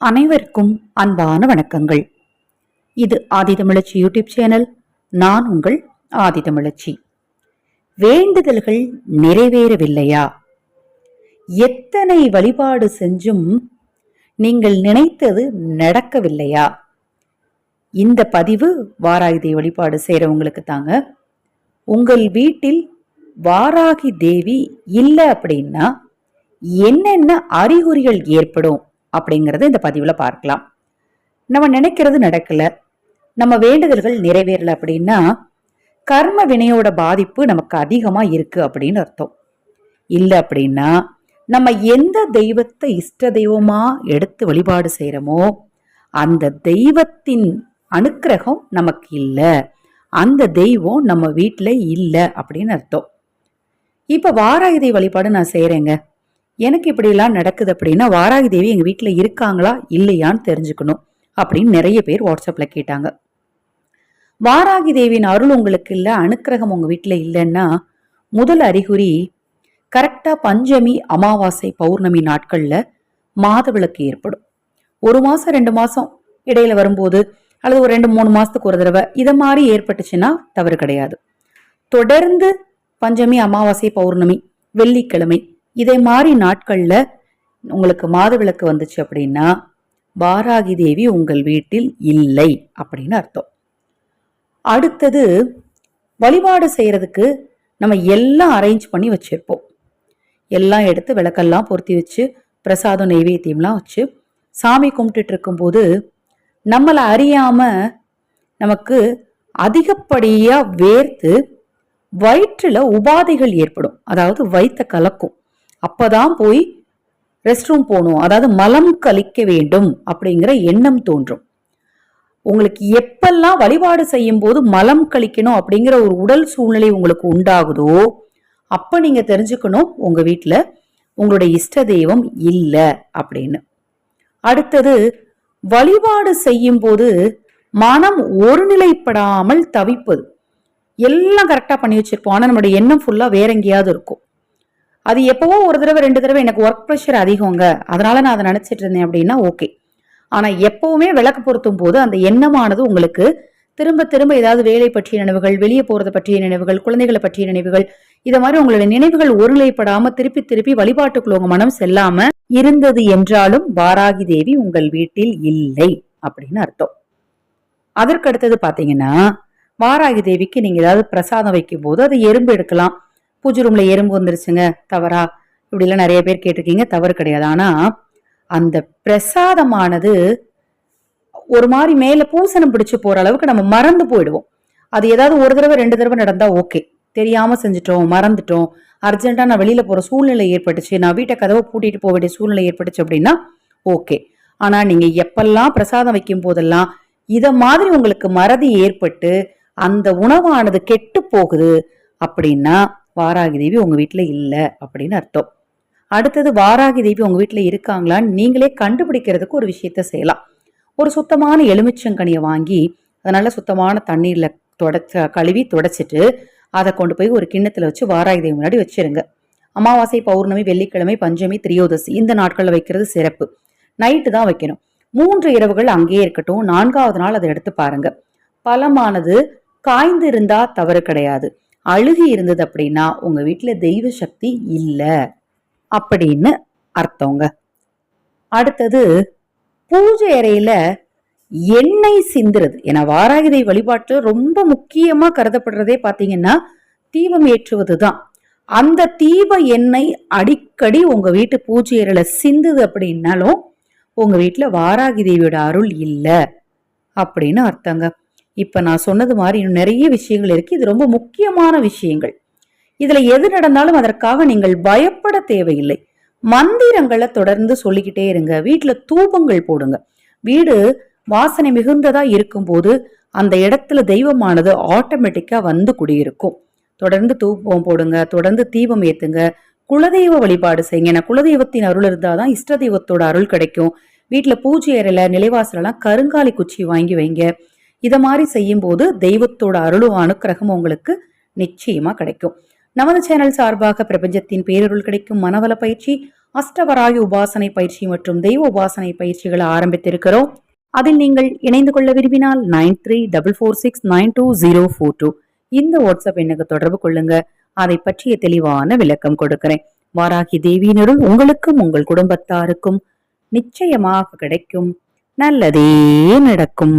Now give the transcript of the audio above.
அனைவருக்கும் அன்பான வணக்கங்கள். இது ஆதிதமிழச்சி யூடியூப் சேனல் நான் உங்கள் ஆதிதமிழச்சி வேண்டுதல்கள் நிறைவேறவில்லையா? எத்தனை வழிபாடு செஞ்சும் நீங்கள் நினைத்தது நடக்கவில்லையா? இந்த பதிவு வாராகி வழிபாடு செய்கிறவங்களுக்கு தாங்க. உங்கள் வீட்டில் வாராகி தேவி இல்லை அப்படின்னா என்னென்ன அறிகுறிகள் ஏற்படும்? அப்படிங்கிறத இந்த பதிவில் பார்க்கலாம். நம்ம நினைக்கிறது நடக்கல. நம்ம வேண்டுதல்கள் நிறைவேறல அப்படின்னா கர்ம வினையோட பாதிப்பு நமக்கு அதிகமாக இருக்கு அப்படின்னு அர்த்தம். இல்லை அப்படின்னா நம்ம எந்த தெய்வத்தை இஷ்ட தெய்வமா எடுத்து வழிபாடு செய்கிறோமோ அந்த தெய்வத்தின் அனுக்கிரகம் நமக்கு இல்லை. அந்த தெய்வம் நம்ம வீட்டில் இல்லை அப்படின்னு அர்த்தம். இப்போ வாராயுதை வழிபாடு நான் செய்கிறேங்க எனக்கு இப்படியெல்லாம் நடக்குது அப்படின்னா வாராகி தேவி எங்கள் வீட்டில் இருக்காங்களா? இல்லையான்னு தெரிஞ்சுக்கணும். அப்படின்னு நிறைய பேர் வாட்ஸ்அப்பில் கேட்டாங்க. வாராகி தேவியின் அருள் உங்களுக்கு இல்லை அனுக்கிரகம் உங்கள் வீட்டில் இல்லைன்னா முதல் அறிகுறி கரெக்டாக பஞ்சமி அமாவாசை பௌர்ணமி நாட்களில் மாதவிளக்கு ஏற்படும். ஒரு மாதம் ரெண்டு மாதம் இடையில வரும்போது அல்லது ஒரு ரெண்டு மூணு மாதத்துக்கு ஒரு தடவை இதை மாதிரி ஏற்பட்டுச்சுன்னா தவறு கிடையாது. தொடர்ந்து பஞ்சமி அமாவாசை பௌர்ணமி வெள்ளிக்கிழமை இதே மாதிரி நாட்களில் உங்களுக்கு மாதவிளக்கு வந்துச்சு அப்படின்னா வாராகி தேவி உங்கள் வீட்டில் இல்லை அப்படின்னு அர்த்தம். அடுத்தது வழிபாடு செய்கிறதுக்கு நம்ம எல்லாம் அரேஞ்ச் பண்ணி வச்சிருப்போம். எல்லாம் எடுத்து விளக்கெல்லாம் பொருத்தி வச்சு பிரசாதம் நெய்வேத்தியம்லாம் வச்சு சாமி கும்பிட்டுட்டு இருக்கும்போது நம்மளை அறியாமல் நமக்கு அதிகப்படியாக வேர்த்து வயிற்றில் உபாதைகள் ஏற்படும். அதாவது வயிற்ற கலக்கும். அப்பதான் போய் ரெஸ்ட் ரூம் போகணும். அதாவது மலம் கழிக்க வேண்டும் அப்படிங்கிற எண்ணம் தோன்றும். உங்களுக்கு எப்பெல்லாம் வழிபாடு செய்யும் போது மலம் கழிக்கணும் அப்படிங்கிற ஒரு உடல் சூழ்நிலை உங்களுக்கு உண்டாகுதோ அப்ப நீங்க தெரிஞ்சுக்கணும் உங்க வீட்டில் உங்களுடைய இஷ்ட தெய்வம் இல்லை அப்படின்னு. அடுத்தது வழிபாடு செய்யும் போது மனம் ஒருநிலைப்படாமல் தவிப்பது. எல்லாம் கரெக்டாக பண்ணி வச்சிருப்போம். ஆனால் நம்மளுடைய எண்ணம் ஃபுல்லாக வேற எங்கேயாவது இருக்கும். அது எப்பவோ ஒரு தடவை ரெண்டு தடவை எனக்கு ஒர்க் ப்ரெஷர் அதிகங்க. அதனால நான் அதை நினச்சிட்டு இருந்தேன் அப்படின்னா ஓகே ஆனால் எப்பவுமே விளக்கு பொருத்தும் போது அந்த எண்ணமானது உங்களுக்கு திரும்ப திரும்ப ஏதாவது வேலை பற்றிய நினைவுகள் வெளியே போறது பற்றிய நினைவுகள் குழந்தைகளை பற்றிய நினைவுகள் இதை மாதிரி உங்களுடைய நினைவுகள் ஒருநிலைப்படாம திருப்பி திருப்பி வழிபாட்டுக்குள்ள உங்க மனம் செல்லாம இருந்தது என்றாலும் வாராகி தேவி உங்கள் வீட்டில் இல்லை அப்படின்னு அர்த்தம். அதற்கு அடுத்தது பாத்தீங்கன்னா வாராகி தேவிக்கு நீங்க ஏதாவது பிரசாதம் வைக்கும் போது அது எறும்பு எடுக்கலாம். பூஜை ரூம்ல எறும்பு வந்துருச்சுங்க. தவறா? இப்படிலாம் நிறைய பேர் கேட்டிருக்கீங்க. தவறு கிடையாது. ஆனா அந்த பிரசாதமானது ஒரு மாதிரி மேல பூசணம் பிடிச்சு போற அளவுக்கு நம்ம மறந்து போயிடுவோம். அது ஏதாவது ஒரு தடவை ரெண்டு தடவை நடந்தா ஓகே. தெரியாம செஞ்சுட்டோம் மறந்துட்டோம். அர்ஜென்ட்டா நான் வெளியில போற சூழ்நிலை ஏற்பட்டுச்சு. நான் வீட்டை கதவை பூட்டிட்டு போக வேண்டிய சூழ்நிலை ஏற்பட்டுச்சு அப்படின்னா ஓகே. ஆனா நீங்க எப்பெல்லாம் பிரசாதம் வைக்கும் போதெல்லாம் இத மாதிரி உங்களுக்கு மறதி ஏற்பட்டு அந்த உணவானது கெட்டு போகுது அப்படின்னா வாராகி தேவி உங்க வீட்டில் இல்லை அப்படின்னு அர்த்தம். அடுத்தது வாராகி தேவி உங்க வீட்டில் இருக்காங்களான்னு நீங்களே கண்டுபிடிக்கிறதுக்கு ஒரு விஷயத்த செய்யலாம். ஒரு சுத்தமான எலுமிச்சங்கனியை வாங்கி அதனால சுத்தமான தண்ணீரில் தொடச்ச கழுவி தொடச்சிட்டு அதை கொண்டு போய் ஒரு கிண்ணத்தில் வச்சு வாராகி தேவி முன்னாடி வச்சிருங்க. அமாவாசை பௌர்ணமி வெள்ளிக்கிழமை பஞ்சமி திரியோதசி இந்த நாட்களில் வைக்கிறது சிறப்பு. நைட்டு தான் வைக்கணும். மூன்று இரவுகள் அங்கேயே இருக்கட்டும். நான்காவது நாள் அதை எடுத்து பாருங்க. பலமானது காய்ந்து இருந்தா தவறு கிடையாது. அழுகி இருந்தது அப்படின்னா உங்க வீட்டுல தெய்வ சக்தி இல்ல அப்படின்னு அர்த்தங்க. அடுத்தது பூஜை அறையில எண்ணெய் சிந்துறது. ஏன்னா வாராகிதை வழிபாட்டு ரொம்ப முக்கியமா கருதப்படுறதே பாத்தீங்கன்னா தீபம் ஏற்றுவது தான் அந்த தீப எண்ணெய் அடிக்கடி உங்க வீட்டு பூஜை அறையில சிந்துது அப்படின்னாலும் உங்க வீட்டுல வாராகி தேவியோட அருள் இல்லை அப்படின்னு அர்த்தங்க. இப்போ நான் சொன்னது மாதிரி இன்னும் நிறைய விஷயங்கள் இருக்கு. இது ரொம்ப முக்கியமான விஷயங்கள். இதில் எது நடந்தாலும் அதற்காக நீங்கள் பயப்பட தேவையில்லை. மந்திரங்களை தொடர்ந்து சொல்லிக்கிட்டே இருங்க. வீட்டில் தூபங்கள் போடுங்க. வீடு வாசனை மிகுந்ததாக இருக்கும்போது அந்த இடத்துல தெய்வமானது ஆட்டோமேட்டிக்காக வந்து குடியிருக்கும். தொடர்ந்து தூபம் போடுங்க. தொடர்ந்து தீபம் ஏற்றுங்க குலதெய்வ வழிபாடு செய்யுங்க. ஏன்னா குலதெய்வத்தின் அருள் இருந்தால் தான் இஷ்ட தெய்வத்தோட அருள் கிடைக்கும். வீட்டில் பூஜை அறையில் நிலைவாசலெல்லாம் கருங்காலி குச்சி வாங்கி வைங்க. இதை மாதிரி செய்யும்போது தெய்வத்தோட அருளும் அனுக்கிரகம் உங்களுக்கு நிச்சயமா கிடைக்கும். நமது சேனல் சார்பாக பிரபஞ்சத்தின் பேரருள் கிடைக்கும் மனவள பயிற்சி அஷ்டவராகி உபாசனை பயிற்சி மற்றும் தெய்வ உபாசனை பயிற்சிகளை ஆரம்பித்திருக்கிறோம். அதில் நீங்கள் இணைந்து கொள்ள விரும்பினால் nine three double four six nine two zero four two இந்த வாட்ஸ்அப் எண்ணுக்கு தொடர்பு கொள்ளுங்க. அதை பற்றிய தெளிவான விளக்கம் கொடுக்கிறேன். வாராகி தேவியினருள் உங்களுக்கும் உங்கள் குடும்பத்தாருக்கும் நிச்சயமாக கிடைக்கும். நல்லதே நடக்கும்.